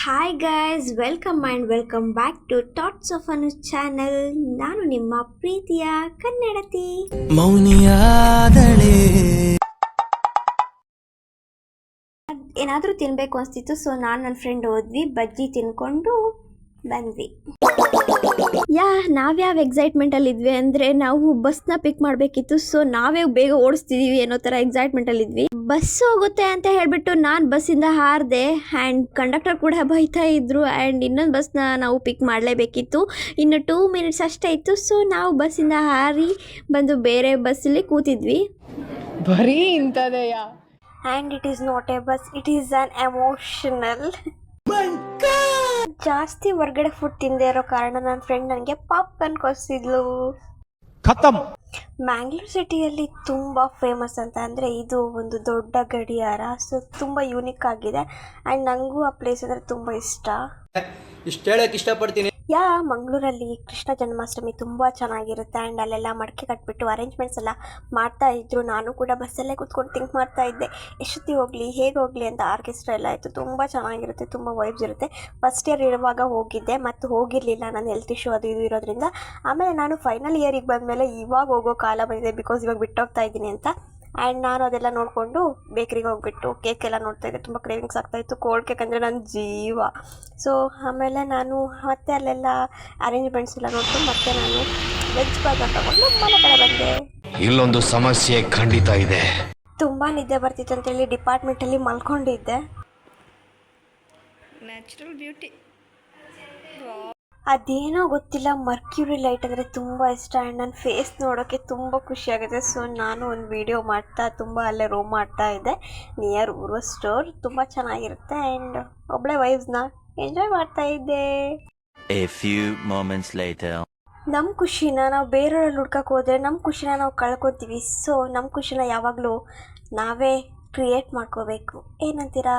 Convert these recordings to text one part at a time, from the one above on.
Hi guys welcome and welcome back to thoughts of Anu channel ನಾನು ನಿಮ್ಮ ಪ್ರೀತಿಯ ಕನ್ನಡತಿ. ಮೌನಿಯಾದಳೆ. ಏನಾದರೂ ತಿನ್ನಬೇಕು ಅನಿಸ್ತಿತ್ತು ಸೊ ನಾನು ನನ್ನ ಫ್ರೆಂಡ್ ಹೋದ್ವಿ ಬಜ್ಜಿ ತಿನ್ಕೊಂಡು ಬಂದ್ವಿ ಯಾ ನಾವ್ಯಾವ ಎಕ್ಸೈಟ್ಮೆಂಟಲ್ಲಿ ಇದ್ವಿ ಅಂದ್ರೆ ನಾವು ಬಸ್ನ ಪಿಕ್ ಮಾಡಬೇಕಿತ್ತು ಸೊ ನಾವೇ ಬೇಗ ಓಡಿಸ್ತಿದೀವಿ ಅನ್ನೋ ಥರ ಎಕ್ಸೈಟ್ಮೆಂಟಲ್ಲಿ ಇದ್ವಿ. ಬಸ್ ಹೋಗುತ್ತೆ ಅಂತ ಹೇಳ್ಬಿಟ್ಟು ನಾನು ಬಸ್ಸಿಂದ ಹಾರಿದೆ ಆ್ಯಂಡ್ ಕಂಡಕ್ಟರ್ ಕೂಡ ಬೈತಾ ಇದ್ರು ಆ್ಯಂಡ್ ಇನ್ನೊಂದು ಬಸ್ನ ನಾವು ಪಿಕ್ ಮಾಡಲೇಬೇಕಿತ್ತು. ಇನ್ನು ಟೂ ಮಿನಿಟ್ಸ್ ಅಷ್ಟೇ ಇತ್ತು ಸೊ ನಾವು ಬಸ್ಸಿಂದ ಹಾರಿ ಬಂದು ಬೇರೆ ಬಸ್ಸಲ್ಲಿ ಕೂತಿದ್ವಿ. ಬರೀ ಇಂಥದೆಯ? And it is not a bus it is an emotional ಜಾಸ್ತಿ ಹೊರಗಡೆ ಫುಡ್ ತಿಂದೆ ಇರೋ ಕಾರಣ ನನ್ನ ಫ್ರೆಂಡ್ ನನಗೆ ಪಾಪ್ಕಾರ್ನ್ ಕೊಡಿಸಿದ್ಲು. ಖತಮ್. ಮ್ಯಾಂಗ್ಳೂರ್ ಸಿಟಿಯಲ್ಲಿ ತುಂಬ ಫೇಮಸ್ ಅಂತ ಅಂದರೆ ಇದು ಒಂದು ದೊಡ್ಡ ಗಡಿಯಾರ. ಸೊ ತುಂಬ ಯೂನಿಕ್ ಆಗಿದೆ. ಆ್ಯಂಡ್ ನನಗೂ ಆ ಪ್ಲೇಸ್ ಅಂದರೆ ತುಂಬ ಇಷ್ಟ. ಇಷ್ಟು ಹೇಳಕ್ಕೆ ಇಷ್ಟಪಡ್ತೀನಿ. ಯಾ, ಮಂಗಳೂರಲ್ಲಿ ಕೃಷ್ಣ ಜನ್ಮಾಷ್ಟಮಿ ತುಂಬ ಚೆನ್ನಾಗಿರುತ್ತೆ ಆ್ಯಂಡ್ ಅಲ್ಲೆಲ್ಲ ಮಡಕೆ ಕಟ್ಬಿಟ್ಟು ಅರೇಂಜ್ಮೆಂಟ್ಸ್ ಎಲ್ಲ ಮಾಡ್ತಾ ಇದ್ರು. ನಾನು ಕೂಡ ಬಸ್ಸಲ್ಲೇ ಕೂತ್ಕೊಂಡು ಥಿಂಕ್ ಮಾಡ್ತಾ ಇದ್ದೆ. ಎಷ್ಟೊತ್ತಿ ಹೋಗಲಿ, ಹೇಗೆ ಹೋಗಲಿ ಅಂತ ಆರ್ಕೆಸ್ಟ್ರಾ ಎಲ್ಲ ಇತ್ತು. ತುಂಬ ಚೆನ್ನಾಗಿರುತ್ತೆ, ತುಂಬ ವೈಬ್ಸ್ ಇರುತ್ತೆ. ಫಸ್ಟ್ ಇಯರ್ ಇರುವಾಗ ಹೋಗಿದ್ದೆ ಮತ್ತು ಹೋಗಿರಲಿಲ್ಲ ನಾನು ಹೆಲ್ತ್ ಇಶ್ಯೂ ಅದು ಇದು ಇರೋದ್ರಿಂದ. ಆಮೇಲೆ ನಾನು ಫೈನಲ್ ಇಯರಿಗೆ ಬಂದಮೇಲೆ ಇವಾಗ ಹೋಗೋ ಕಾಲ ಬಂದಿದೆ ಬಿಕಾಸ್ ಇವಾಗ ಬಿಟ್ಟೋಗ್ತಾ ಇದ್ದೀನಿ ಅಂತ. ಆ್ಯಂಡ್ ನಾನು ಅದೆಲ್ಲ ನೋಡಿಕೊಂಡು ಬೇಕ್ರಿಗೆ ಹೋಗ್ಬಿಟ್ಟು ಕೇಕ್ ಎಲ್ಲ ನೋಡ್ತಾ ಇದ್ದೆ. ತುಂಬ ಕ್ರೇವಿಂಗ್ಸ್ ಆಗ್ತಾಯಿತ್ತು ಕೋಲ್ಡ್ ಕೇಕ್ ಅಂದರೆ ನನ್ನ ಜೀವ. ಸೊ ಆಮೇಲೆ ನಾನು ಮತ್ತೆ ಅಲ್ಲೆಲ್ಲ ಅರೇಂಜ್ಮೆಂಟ್ಸ್ ಎಲ್ಲ ನೋಡ್ಕೊಂಡು ಮತ್ತೆ ನಾನು ವೆಜ್ ಬರ್ಗರ್ ತಗೊಂಡು ಮನೆ ಕಡೆ ಬಂದೆ. ಇಲ್ಲೊಂದು ಸಮಸ್ಯೆ ಖಂಡಿತ ಇದೆ. ತುಂಬ ನಿದ್ದೆ ಬರ್ತಿತ್ತು ಅಂತೇಳಿ ಡಿಪಾರ್ಟ್ಮೆಂಟಲ್ಲಿ ಮಲ್ಕೊಂಡಿದ್ದೆ. ನ್ಯಾಚುರಲ್ ಬ್ಯೂಟಿ ಅದೇನೋ ಗೊತ್ತಿಲ್ಲ ಮರ್ಕ್ಯೂರಿ ಲೈಟ್ ಅಂದರೆ ತುಂಬ ಇಷ್ಟ ಆ್ಯಂಡ್ ನನ್ನ ಫೇಸ್ ನೋಡೋಕ್ಕೆ ತುಂಬ ಖುಷಿಯಾಗುತ್ತೆ. ಸೊ ನಾನು ಒಂದು ವಿಡಿಯೋ ಮಾಡ್ತಾ ತುಂಬ ಅಲ್ಲೇ ರೋ ಮಾಡ್ತಾ ಇದ್ದೆ. ನಿಯರ್ ಊರ್ವ ಸ್ಟೋರ್ ತುಂಬ ಚೆನ್ನಾಗಿರುತ್ತೆ ಆ್ಯಂಡ್ ಒಬ್ಬಳೆ ವೈಫ್ಸ್ನ ಎಂಜಾಯ್ ಮಾಡ್ತಾ ಇದ್ದೆ. ನಮ್ಮ ಖುಷಿನ ನಾವು ಬೇರೆಯವ್ರಲ್ಲಿ ಹುಡ್ಕಕ್ಕೆ ಹೋದರೆ ನಮ್ಮ ಖುಷಿನ ನಾವು ಕಳ್ಕೊತೀವಿ. ಸೊ ನಮ್ಮ ಖುಷಿನ ಯಾವಾಗಲೂ ನಾವೇ ಕ್ರಿಯೇಟ್ ಮಾಡ್ಕೋಬೇಕು. ಏನಂತೀರಾ?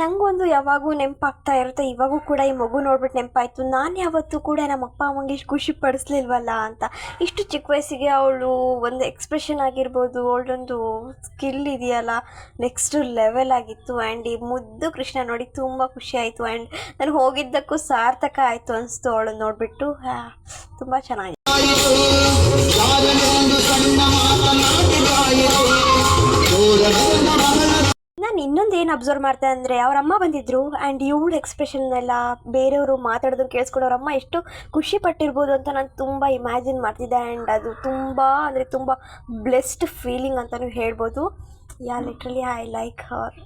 ನಂಗೊಂದು ಯಾವಾಗೂ ನೆನಪಾಗ್ತಾ ಇರುತ್ತೆ. ಇವಾಗೂ ಕೂಡ ಈ ಮಗು ನೋಡ್ಬಿಟ್ಟು ನೆನಪಾಯ್ತು. ನಾನು ಯಾವತ್ತೂ ಕೂಡ ನಮ್ಮ ಅಪ್ಪ, ಅಮ್ಮಂಗೆ ಇಷ್ಟು ಖುಷಿ ಪಡಿಸ್ಲಿಲ್ವಲ್ಲ ಅಂತ. ಇಷ್ಟು ಚಿಕ್ಕ ವಯಸ್ಸಿಗೆ ಅವಳು ಒಂದು ಎಕ್ಸ್ಪ್ರೆಷನ್ ಆಗಿರ್ಬೋದು, ಅವಳೊಂದು ಸ್ಕಿಲ್ ಇದೆಯಲ್ಲ ನೆಕ್ಸ್ಟ್ ಲೆವೆಲ್ ಆಗಿತ್ತು. ಆ್ಯಂಡ್ ಈ ಮುದ್ದು ಕೃಷ್ಣ ನೋಡಿ ತುಂಬ ಖುಷಿ ಆಯಿತು. ಆ್ಯಂಡ್ ನಾನು ಹೋಗಿದ್ದಕ್ಕೂ ಸಾರ್ಥಕ ಆಯಿತು ಅನಿಸ್ತು ಅವಳು ನೋಡಿಬಿಟ್ಟು. ತುಂಬ ಚೆನ್ನಾಗಿ ನಾನು ಇನ್ನೊಂದು ಏನು ಅಬ್ಸರ್ವ್ ಮಾಡ್ತೆ ಅಂದರೆ ಅವ್ರ ಅಮ್ಮ ಬಂದಿದ್ರು ಆ್ಯಂಡ್ ಇವಳ ಎಕ್ಸ್ಪ್ರೆಷನ್ನೆಲ್ಲ ಬೇರೆಯವರು ಮಾತಾಡೋದನ್ನು ಕೇಳಿಸ್ಕೊಂಡು ಅವ್ರ ಅಮ್ಮ ಎಷ್ಟು ಖುಷಿ ಪಟ್ಟಿರ್ಬೋದು ಅಂತ ನಾನು ತುಂಬ ಇಮ್ಯಾಜಿನ್ ಮಾಡ್ತಿದ್ದೆ ಆ್ಯಂಡ್ ಅದು ತುಂಬ ಅಂದರೆ ತುಂಬ ಬ್ಲೆಸ್ಡ್ ಫೀಲಿಂಗ್ ಅಂತಲೂ ಹೇಳ್ಬೋದು. Yeah literally I like her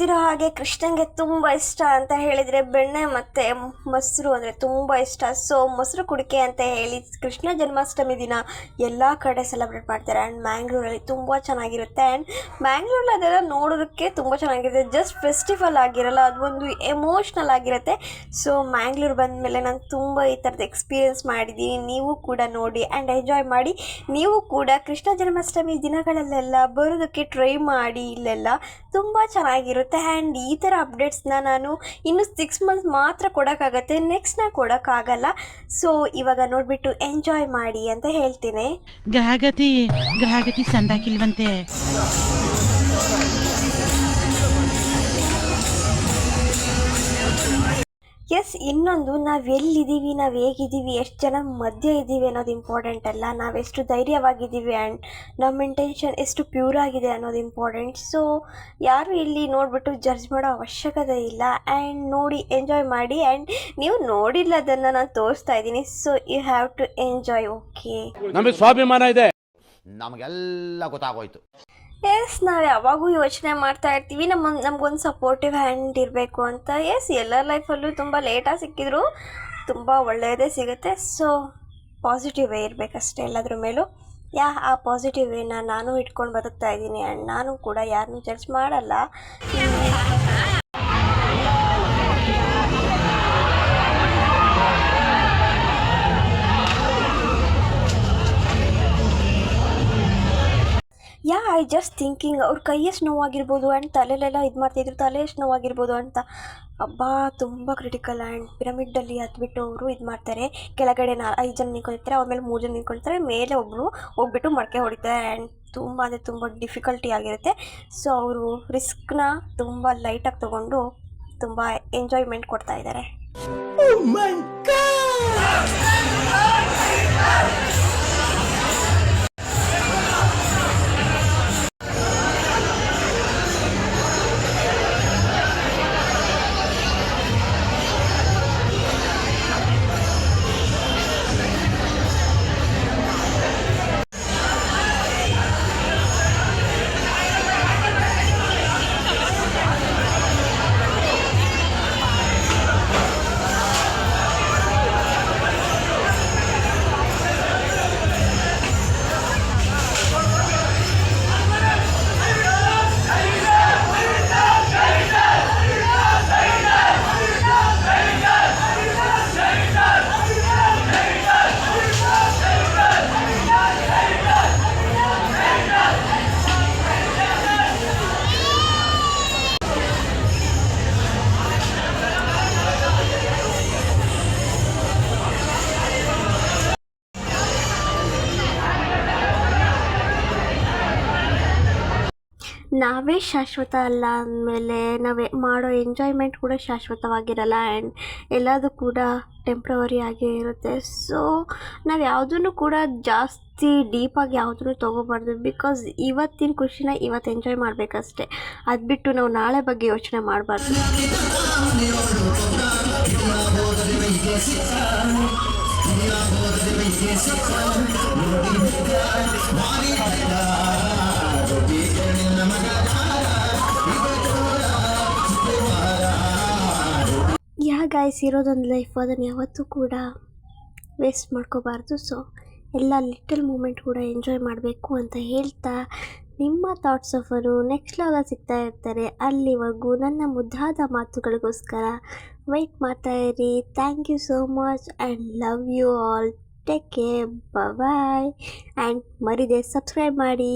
ಗೊತ್ತಿರೋ ಹಾಗೆ ಕೃಷ್ಣಂಗೆ ತುಂಬ ಇಷ್ಟ ಅಂತ ಹೇಳಿದರೆ ಬೆಣ್ಣೆ ಮತ್ತು ಮೊಸರು ಅಂದರೆ ತುಂಬ ಇಷ್ಟ. ಸೊ ಮೊಸರು ಕುಡಿಕೆ ಅಂತ ಹೇಳಿ ಕೃಷ್ಣ ಜನ್ಮಾಷ್ಟಮಿ ದಿನ ಎಲ್ಲ ಕಡೆ ಸೆಲೆಬ್ರೇಟ್ ಮಾಡ್ತಾರೆ. ಆ್ಯಂಡ್ ಮ್ಯಾಂಗ್ಳೂರಲ್ಲಿ ತುಂಬ ಚೆನ್ನಾಗಿರುತ್ತೆ. ಆ್ಯಂಡ್ ಮ್ಯಾಂಗ್ಳೂರಲ್ಲಿ ಅದೆಲ್ಲ ನೋಡೋದಕ್ಕೆ ತುಂಬ ಚೆನ್ನಾಗಿರುತ್ತೆ. ಜಸ್ಟ್ ಫೆಸ್ಟಿವಲ್ ಆಗಿರಲ್ಲ ಅದೊಂದು ಎಮೋಷ್ನಲ್ ಆಗಿರುತ್ತೆ. ಸೊ ಮ್ಯಾಂಗ್ಳೂರು ಬಂದಮೇಲೆ ನಾನು ತುಂಬ ಈ ಥರದ ಎಕ್ಸ್ಪೀರಿಯೆನ್ಸ್ ಮಾಡಿದ್ದೀನಿ. ನೀವು ಕೂಡ ನೋಡಿ ಆ್ಯಂಡ್ ಎಂಜಾಯ್ ಮಾಡಿ. ನೀವು ಕೂಡ ಕೃಷ್ಣ ಜನ್ಮಾಷ್ಟಮಿ ದಿನಗಳಲ್ಲೆಲ್ಲ ಬರೋದಕ್ಕೆ ಟ್ರೈ ಮಾಡಿ ಇಲ್ಲೆಲ್ಲ. ತುಂಬ ಚೆನ್ನಾಗಿರುತ್ತೆ. ಆ್ಯಂಡ್ ಈ ಥರ ಅಪ್ಡೇಟ್ಸ್ನ ನಾನು ಇನ್ನು ಸಿಕ್ಸ್ ಮಂತ್ಸ್ ಮಾತ್ರ ಕೊಡೋಕ್ಕಾಗತ್ತೆ ನೆಕ್ಸ್ಟ್ನ ಕೊಡೋಕ್ಕಾಗಲ್ಲ. ಸೊ ಇವಾಗ ನೋಡಿಬಿಟ್ಟು ಎಂಜಾಯ್ ಮಾಡಿ ಅಂತ ಹೇಳ್ತೀನಿ. ಗ್ರಹಗತಿ ಗ್ರಹಗತಿ ಸಂದಾಕಿಲ್ವಂತೆ. ಎಸ್ ಇನ್ನೊಂದು ನಾವು ಎಲ್ಲಿದ್ದೀವಿ ನಾವು ಹೇಗಿದ್ದೀವಿ ಎಷ್ಟು ಜನ ಮಧ್ಯೆ ಇದ್ದೀವಿ ಅನ್ನೋದು ಇಂಪಾರ್ಟೆಂಟ್ ಅಲ್ಲ. ನಾವೆಷ್ಟು ಧೈರ್ಯವಾಗಿದ್ದೀವಿ ಆ್ಯಂಡ್ ನಮ್ಮ ಇಂಟೆನ್ಷನ್ ಎಷ್ಟು ಪ್ಯೂರ್ ಆಗಿದೆ ಅನ್ನೋದು ಇಂಪಾರ್ಟೆಂಟ್ ಸೊ ಯಾರು ಇಲ್ಲಿ ನೋಡಿಬಿಟ್ಟು ಜಡ್ಜ್ ಮಾಡೋ ಅವಶ್ಯಕತೆ ಇಲ್ಲ. ಆ್ಯಂಡ್ ನೋಡಿ ಎಂಜಾಯ್ ಮಾಡಿ. ಆ್ಯಂಡ್ ನೀವು ನೋಡಿಲ್ಲ ಅದನ್ನು ನಾನು ತೋರಿಸ್ತಾ ಇದ್ದೀನಿ. So you have to enjoy okay ನಮಗೆ ಸ್ವಾಭಿಮಾನ ಇದೆ. ನಮಗೆಲ್ಲ ಗೊತ್ತಾಗೋಯ್ತು. ಎಸ್ ನಾವು ಯಾವಾಗೂ ಯೋಚನೆ ಮಾಡ್ತಾ ಇರ್ತೀವಿ. ನಮ್ಮ ನಮಗೊಂದು ಸಪೋರ್ಟಿವ್ ಹ್ಯಾಂಡ್ ಇರಬೇಕು ಅಂತ. ಎಸ್ ಎಲ್ಲರ ಲೈಫಲ್ಲೂ ತುಂಬ ಲೇಟಾಗಿ ಸಿಕ್ಕಿದ್ರು. ತುಂಬ ಒಳ್ಳೆಯದೇ ಸಿಗುತ್ತೆ. ಸೊ ಪಾಸಿಟಿವ್ ವೇ ಇರಬೇಕಷ್ಟೇ ಎಲ್ಲದ್ರ ಮೇಲೂ. ಯಾ, ಆ ಪಾಸಿಟಿವ್ ವೇನ ನಾನು ಇಟ್ಕೊಂಡು ಬದುಕ್ತಾ ಇದ್ದೀನಿ. ಆ್ಯಂಡ್ ನಾನು ಕೂಡ ಯಾರನ್ನೂ ಜಡ್ಜ್ ಮಾಡಲ್ಲ. ಯಾ ಐ ಜಸ್ಟ್ ಥಿಂಕಿಂಗ್ ಅವ್ರ ಕೈ ಎಷ್ಟು ನೋವಾಗಿರ್ಬೋದು ಆ್ಯಂಡ್ ತಲೆಲೆಲ್ಲ ಇದು ಮಾಡ್ತಿದ್ರು ತಲೆ ಎಷ್ಟು ನೋವಾಗಿರ್ಬೋದು ಅಂತ. ಅಬ್ಬಾ, ತುಂಬ ಕ್ರಿಟಿಕಲ್ ಆ್ಯಂಡ್ ಪಿರಮಿಡ್ಡಲ್ಲಿ ಹತ್ಬಿಟ್ಟು ಅವರು ಇದು ಮಾಡ್ತಾರೆ. ಕೆಳಗಡೆ ನಾ, ಐದು ಜನ ನಿಂತ್ಕೊಳ್ತಾರೆ, ಅವ್ರ ಮೇಲೆ ಮೂರು ಜನ ನಿಂತ್ಕೊಳ್ತಾರೆ, ಮೇಲೆ ಒಬ್ಬರು ಹೋಗ್ಬಿಟ್ಟು ಮಡಕೆ ಹೊಡಿತಾರೆ ಆ್ಯಂಡ್ ತುಂಬ ಅಂದರೆ ತುಂಬ ಡಿಫಿಕಲ್ಟಿ ಆಗಿರುತ್ತೆ. ಸೊ ಅವರು ರಿಸ್ಕ್ನ ತುಂಬ ಲೈಟಾಗಿ ತೊಗೊಂಡು ತುಂಬ ಎಂಜಾಯ್ಮೆಂಟ್ ಕೊಡ್ತಾ ಇದ್ದಾರೆ. ನಾವೇ ಶಾಶ್ವತ ಅಲ್ಲ ಅಂದಮೇಲೆ ನಾವೇ ಮಾಡೋ ಎಂಜಾಯ್ಮೆಂಟ್ ಕೂಡ ಶಾಶ್ವತವಾಗಿರಲ್ಲ ಆ್ಯಂಡ್ ಎಲ್ಲದು ಕೂಡ ಟೆಂಪ್ರವರಿ ಆಗೇ ಇರುತ್ತೆ. ಸೊ ನಾವು ಯಾವುದನ್ನು ಕೂಡ ಜಾಸ್ತಿ ಡೀಪಾಗಿ ಯಾವುದನ್ನು ತೊಗೋಬಾರ್ದು ಬಿಕಾಸ್ ಇವತ್ತಿನ ಖುಷಿನ ಇವತ್ತು ಎಂಜಾಯ್ ಮಾಡಬೇಕಷ್ಟೆ. ಅದು ಬಿಟ್ಟು ನಾವು ನಾಳೆ ಬಗ್ಗೆ ಯೋಚನೆ ಮಾಡಬಾರ್ದು. ಗಾಯ್ಸ್ ಇರೋದೊಂದು ಲೈಫ್ ಅದನ್ನು ಯಾವತ್ತೂ ಕೂಡ ವೇಸ್ಟ್ ಮಾಡ್ಕೋಬಾರ್ದು. ಸೊ ಎಲ್ಲ ಲಿಟಲ್ ಮೂಮೆಂಟ್ ಕೂಡ ಎಂಜಾಯ್ ಮಾಡಬೇಕು ಅಂತ ಹೇಳ್ತಾ ನಿಮ್ಮ ಥಾಟ್ಸ್ ಆಫರು ನೆಕ್ಸ್ಟ್ ಲಾಗ ಸಿಗ್ತಾ ಇರ್ತಾರೆ. ಅಲ್ಲಿವರೆಗೂ ನನ್ನ ಮುದ್ದಾದ ಮಾತುಗಳಿಗೋಸ್ಕರ ವೆಯ್ಟ್ ಮಾಡ್ತಾ ಇರಿ. Thank you so much and love you all take care bye and ಮರಿದೆ subscribe ಮಾಡಿ.